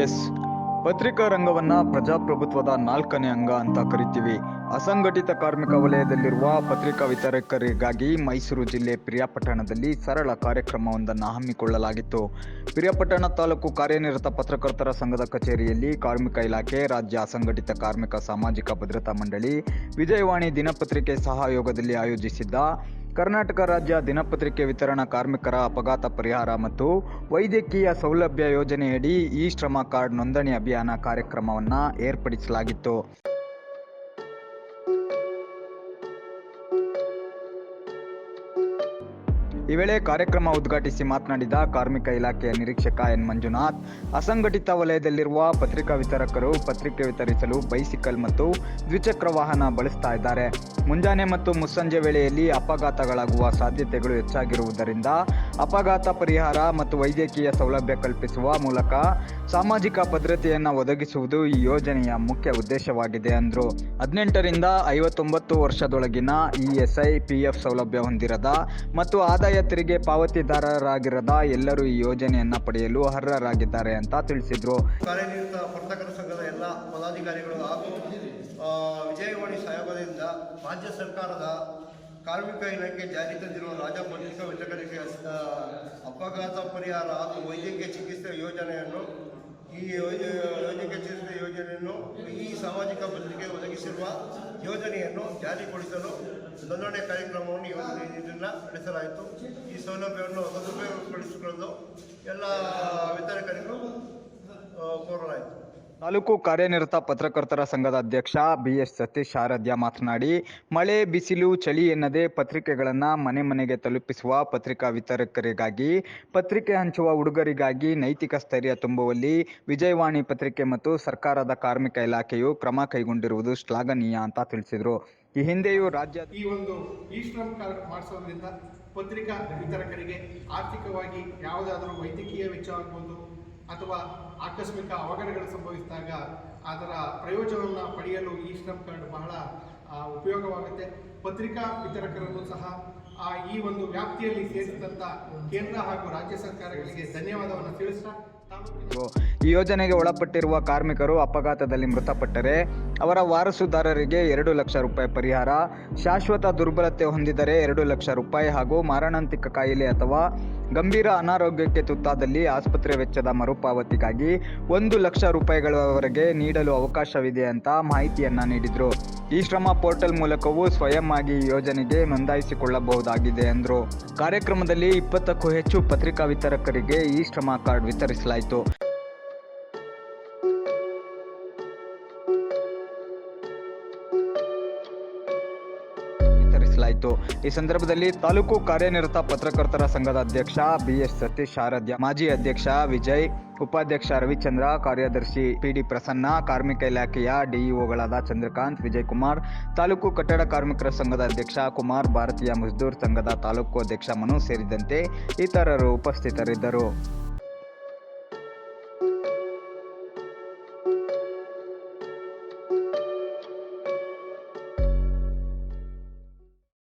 S. ಪತ್ರಿಕಾ ರಂಗವನ್ನ ಪ್ರಜಾಪ್ರಭುತ್ವದ ನಾಲ್ಕನೇ ಅಂಗ ಅಂತ ಕರಿತೀವಿ. ಅಸಂಘಟಿತ ಕಾರ್ಮಿಕ ವಲಯದಲ್ಲಿರುವ ಪತ್ರಿಕಾ ವಿತರಕರಿಗಾಗಿ ಮೈಸೂರು ಜಿಲ್ಲೆ ಪ್ರಿಯಾಪಟ್ಟಣದಲ್ಲಿ ಸರಳ ಕಾರ್ಯಕ್ರಮವೊಂದನ್ನು ಹಮ್ಮಿಕೊಳ್ಳಲಾಗಿತ್ತು. ಪ್ರಿಯಾಪಟ್ಟಣ ತಾಲೂಕು ಕಾರ್ಯನಿರತ ಪತ್ರಕರ್ತರ ಸಂಘದ ಕಚೇರಿಯಲ್ಲಿ ಕಾರ್ಮಿಕ ಇಲಾಖೆ, ರಾಜ್ಯ ಅಸಂಘಟಿತ ಕಾರ್ಮಿಕ ಸಾಮಾಜಿಕ ಭದ್ರತಾ ಮಂಡಳಿ, ವಿಜಯವಾಣಿ ದಿನಪತ್ರಿಕೆ ಸಹಯೋಗದಲ್ಲಿ ಆಯೋಜಿಸಿದ್ದ ಕರ್ನಾಟಕ ರಾಜ್ಯ ದಿನಪತ್ರಿಕೆ ವಿತರಣಾ ಕಾರ್ಮಿಕರ ಅಪಘಾತ ಪರಿಹಾರ ಮತ್ತು ವೈದ್ಯಕೀಯ ಸೌಲಭ್ಯ ಯೋಜನೆಯಡಿ ಇ ಶ್ರಮ ಕಾರ್ಡ್ ನೋಂದಣಿ ಅಭಿಯಾನ ಕಾರ್ಯಕ್ರಮವನ್ನು ಏರ್ಪಡಿಸಲಾಗಿತ್ತು. ಈ ವೇಳೆ ಕಾರ್ಯಕ್ರಮ ಉದ್ಘಾಟಿಸಿ ಮಾತನಾಡಿದ ಕಾರ್ಮಿಕ ಇಲಾಖೆಯ ನಿರೀಕ್ಷಕ ಎನ್ ಮಂಜುನಾಥ್, ಅಸಂಘಟಿತ ವಲಯದಲ್ಲಿರುವ ಪತ್ರಿಕಾ ವಿತರಕರು ಪತ್ರಿಕೆ ವಿತರಿಸಲು ಬೈಸಿಕಲ್ ಮತ್ತು ದ್ವಿಚಕ್ರ ವಾಹನ ಬಳಸ್ತಾ ಇದ್ದಾರೆ. ಮುಂಜಾನೆ ಮತ್ತು ಮುಸ್ಸಂಜೆ ವೇಳೆಯಲ್ಲಿ ಅಪಘಾತಗಳಾಗುವ ಸಾಧ್ಯತೆಗಳು ಹೆಚ್ಚಾಗಿರುವುದರಿಂದ ಅಪಘಾತ ಪರಿಹಾರ ಮತ್ತು ವೈದ್ಯಕೀಯ ಸೌಲಭ್ಯ ಕಲ್ಪಿಸುವ ಮೂಲಕ ಸಾಮಾಜಿಕ ಭದ್ರತೆಯನ್ನು ಒದಗಿಸುವುದು ಈ ಯೋಜನೆಯ ಮುಖ್ಯ ಉದ್ದೇಶವಾಗಿದೆ ಅಂದರು. ಹದಿನೆಂಟರಿಂದ ಐವತ್ತೊಂಬತ್ತು ವರ್ಷದೊಳಗಿನ ಇಎಸ್ಐ ಪಿಎಫ್ ಸೌಲಭ್ಯ ಹೊಂದಿರದ ಮತ್ತು ಆದಾಯ ತೆರಿಗೆ ಪಾವತಿದಾರರಾಗಿರದ ಎಲ್ಲರೂ ಈ ಯೋಜನೆಯನ್ನ ಪಡೆಯಲು ಅರ್ಹರಾಗಿದ್ದಾರೆ ಅಂತ ತಿಳಿಸಿದರು. ಕಾರ್ಯನಿರತ ವರ್ತಕರ ಸಂಘದ ಎಲ್ಲ ಪದಾಧಿಕಾರಿಗಳು ಹಾಗೂ ವಿಜಯವಾಣಿ ಸಹಯೋಗದಿಂದ ರಾಜ್ಯ ಸರ್ಕಾರದ ಕಾರ್ಮಿಕ ಇಲಾಖೆ ಜಾರಿ ತಂದಿರುವ ರಾಜ್ಯ ಪತ್ರಿಕಾ ವಿತರಕರಿಗೆ ಅಪಘಾತ ಪರಿಹಾರ ಹಾಗೂ ವೈದ್ಯಕೀಯ ಚಿಕಿತ್ಸೆ ಯೋಜನೆಯನ್ನು, ಈ ವೈದ್ಯಕೀಯ ಚಿಕಿತ್ಸೆ ಯೋಜನೆಯನ್ನು ಈ ಸಾಮಾಜಿಕ ಭದ್ರತೆಗೆ ಒದಗಿಸಿರುವ ಯೋಜನೆಯನ್ನು ಜಾರಿಗೊಳಿಸಲು ನೋಂದಣಿ ಕಾರ್ಯಕ್ರಮವನ್ನು ಇವತ್ತು ಇದನ್ನು ನಡೆಸಲಾಯಿತು. ಈ ಸೌಲಭ್ಯವನ್ನು ಸದುಪಯೋಗಪಡಿಸಿಕೊಳ್ಳಲು ಎಲ್ಲ ವಿತರಕರಿಗೂ ಕೋರಲಾಯಿತು. ತಾಲೂಕು ಕಾರ್ಯನಿರತ ಪತ್ರಕರ್ತರ ಸಂಘದ ಅಧ್ಯಕ್ಷ ಬಿ ಎಸ್ ಸತೀಶ್ ಆರಾಧ್ಯ ಮಾತನಾಡಿ, ಮಳೆ, ಬಿಸಿಲು, ಚಳಿ ಎನ್ನದೇ ಪತ್ರಿಕೆಗಳನ್ನು ಮನೆ ಮನೆಗೆ ತಲುಪಿಸುವ ಪತ್ರಿಕಾ ವಿತರಕರಿಗಾಗಿ, ಪತ್ರಿಕೆ ಹಂಚುವ ಹುಡುಗರಿಗಾಗಿ ನೈತಿಕ ಸ್ಥೈರ್ಯ ತುಂಬುವಲ್ಲಿ ವಿಜಯವಾಣಿ ಪತ್ರಿಕೆ ಮತ್ತು ಸರ್ಕಾರದ ಕಾರ್ಮಿಕ ಇಲಾಖೆಯು ಕ್ರಮ ಕೈಗೊಂಡಿರುವುದು ಶ್ಲಾಘನೀಯ ಅಂತ ತಿಳಿಸಿದರು. ಈ ಹಿಂದೆಯೂ ರಾಜ್ಯ ಈ ಒಂದು ಶ್ರಮ್ ಕಾರ್ಡ್ ಮಾಡಿಸೋದ್ರಿಂದ ಪತ್ರಿಕಾ ವಿತರಕರಿಗೆ ಆರ್ಥಿಕವಾಗಿ ಯಾವುದಾದರೂ ವೈದ್ಯಕೀಯ ವೆಚ್ಚ ಆಗ್ಬೋದು ಅಥವಾ ಆಕಸ್ಮಿಕ ಅವಘಡಗಳು ಸಂಭವಿಸಿದಾಗ ಅದರ ಪ್ರಯೋಜನವನ್ನು ಪಡೆಯಲು ಈ ಶ್ರಮ್ ಕಾರ್ಡ್ ಬಹಳ ಉಪಯೋಗವಾಗುತ್ತೆ. ಪತ್ರಿಕಾ ವಿತರಕರನ್ನು ಸಹ ಆ, ಈ ಒಂದು ವ್ಯಾಪ್ತಿಯಲ್ಲಿ ಸೇರಿಸಿದಂಥ ಕೇಂದ್ರ ಹಾಗೂ ರಾಜ್ಯ ಸರ್ಕಾರಗಳಿಗೆ ಧನ್ಯವಾದವನ್ನು ತಿಳಿಸ್ತಾ ಈ ಯೋಜನೆಗೆ ಒಳಪಟ್ಟಿರುವ ಕಾರ್ಮಿಕರು ಅಪಘಾತದಲ್ಲಿ ಮೃತಪಟ್ಟರೆ ಅವರ ವಾರಸುದಾರರಿಗೆ ಎರಡು ಲಕ್ಷ ರೂಪಾಯಿ ಪರಿಹಾರ, ಶಾಶ್ವತ ದುರ್ಬಲತೆ ಹೊಂದಿದರೆ ಎರಡು ಲಕ್ಷ ರೂಪಾಯಿ ಹಾಗೂ ಮಾರಣಾಂತಿಕ ಕಾಯಿಲೆ ಅಥವಾ ಗಂಭೀರ ಅನಾರೋಗ್ಯಕ್ಕೆ ತುತ್ತಾದಲ್ಲಿ ಆಸ್ಪತ್ರೆ ವೆಚ್ಚದ ಮರುಪಾವತಿಗಾಗಿ ಒಂದು ಲಕ್ಷ ರೂಪಾಯಿಗಳವರೆಗೆ ನೀಡಲು ಅವಕಾಶವಿದೆ ಅಂತ ಮಾಹಿತಿಯನ್ನ ನೀಡಿದರು. ಈ ಶ್ರಮ ಪೋರ್ಟಲ್ ಮೂಲಕವೂ ಸ್ವಯಂ ಆಗಿ ಈ ಯೋಜನೆಗೆ ನೋಂದಾಯಿಸಿಕೊಳ್ಳಬಹುದಾಗಿದೆ ಎಂದರು ಕಾರ್ಯಕ್ರಮದಲ್ಲಿ ಇಪ್ಪತ್ತಕ್ಕೂ ಹೆಚ್ಚು ಪತ್ರಿಕಾ ವಿತರಕರಿಗೆ ಈ ಶ್ರಮ ಕಾರ್ಡ್ ವಿತರಿಸಲಾಯಿತು. ವಿತರಿಸಲಾಯಿತು. ಈ ಸಂದರ್ಭದಲ್ಲಿ ತಾಲೂಕು ಕಾರ್ಯನಿರತ ಪತ್ರಕರ್ತರ ಸಂಘದ ಅಧ್ಯಕ್ಷ ಬಿ ಎಸ್ ಸತೀಶ್ ಆರಾಧ್ಯ, ಮಾಜಿ ಅಧ್ಯಕ್ಷ ವಿಜಯ್, ಉಪಾಧ್ಯಕ್ಷ ರವಿಚಂದ್ರ, ಕಾರ್ಯದರ್ಶಿ ಪಿಡಿ ಪ್ರಸನ್ನ, ಕಾರ್ಮಿಕ ಇಲಾಖೆಯ ಡಿಇಒಗಳಾದ ಚಂದ್ರಕಾಂತ್ ವಿಜಯ್ ಕುಮಾರ್ ತಾಲೂಕು ಕಟ್ಟಡ ಕಾರ್ಮಿಕರ ಸಂಘದ ಅಧ್ಯಕ್ಷ ಕುಮಾರ್, ಭಾರತೀಯ ಮಜ್ದೂರ್ ಸಂಘದ ತಾಲೂಕು ಅಧ್ಯಕ್ಷ ಮನು ಸೇರಿದಂತೆ ಇತರರು ಉಪಸ್ಥಿತರಿದ್ದರು.